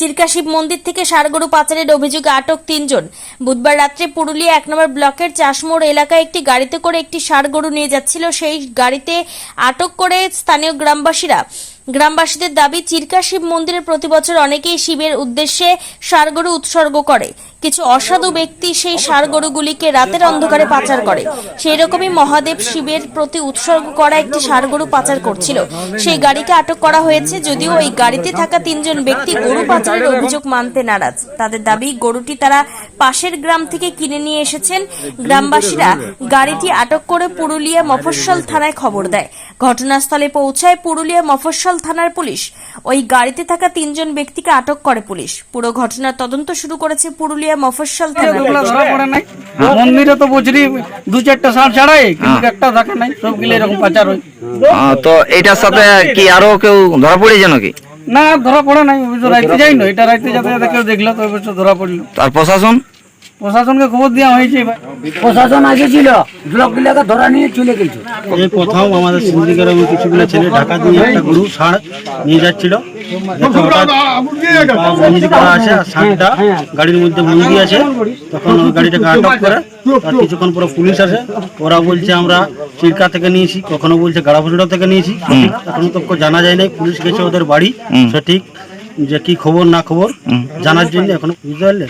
চিরকা শিব মন্দির থেকে সারগরু পাচারের অভিযোগে আটক তিনজন। বুধবার রাত্রে পুরুলিয়া এক নম্বর ব্লকের চাষমোড় এলাকায় একটি গাড়িতে করে একটি সারগরু নিয়ে যাচ্ছিল। সেই গাড়িতে আটক করে স্থানীয় গ্রামবাসীরা গ্রামবাসীদের দাবি, চিরকা শিব মন্দিরে প্রতি বছর অনেকেই শিবের উদ্দেশ্যে সারগরু উৎসর্গ করে। কিছু অসাধু ব্যক্তি সেই সারগরুগুলিকে রাতের অন্ধকারে পাচার করে। সেই রকমই মহাদেব শিবের প্রতি উৎসর্গ করা একটি সারগরু পাচার করছিল। সেই গাড়িকে আটক করা হয়েছে যদিও ওই গাড়িতে থাকা তিনজন ব্যক্তি গরু পাচারের অভিযোগ মানতে নারাজ। তাদের দাবি, গরুটি তারা পাশের গ্রাম থেকে কিনে নিয়ে এসেছেন। গ্রামবাসীরা গাড়িটি আটক করে পুরুলিয়া মফস্বল থানায় খবর দেয়। ঘটনাস্থলে পৌঁছায় পুরুলিয়া মফস্বল থানার পুলিশ। ওই গাড়িতে থাকা তিনজন ব্যক্তিকে আটক করে পুলিশ। পুরো ঘটনার তদন্ত শুরু করেছে পুরুলিয়া মফস্বল থানা পড়ে মন্দিরে তো বছরই দু চারটা ছাড়াই কিন্তু একটা থাকে নাই সবগুলো এরকম পাচার হয়। তো এটার সাথে কি আরও কেউ ধরা পড়েছে নাকি? না ধরা পড়ে নাই রাইতে যাইনি। এটা রাইতে যাতে যাতে কেউ দেখল তো ধরা পড়ল। আর প্রশাসন? প্রশাসনকে খবর দেওয়া হয়েছে প্রশাসন এসেছিল ব্লক গুলাকে ধরা নিয়ে চলে গেছে। এই প্রথম আমাদের সিন্ডিকেটের কিছুগুলো ছেলে ঢাকা দিয়ে একটা গরু ষাঁড় নিয়ে যাচ্ছিল। আছে ষাঁড়টা গাড়ির মধ্যে বন্দি আছে তখন ওই গাড়িটাকে আটক করে আর কিছুক্ষণ পরে পুলিশ আসে। ওরা বলছে আমরা চিরকা থেকে নিয়েছি। কখনো বলছে গাড়াফুসুড়া থেকে নিয়েছি। এখনও তো জানা যায় নাই পুলিশ গেছে ওদের বাড়ি। সঠিক যে কি খবর না খবর জানার জন্য এখনও বুঝতে পারলে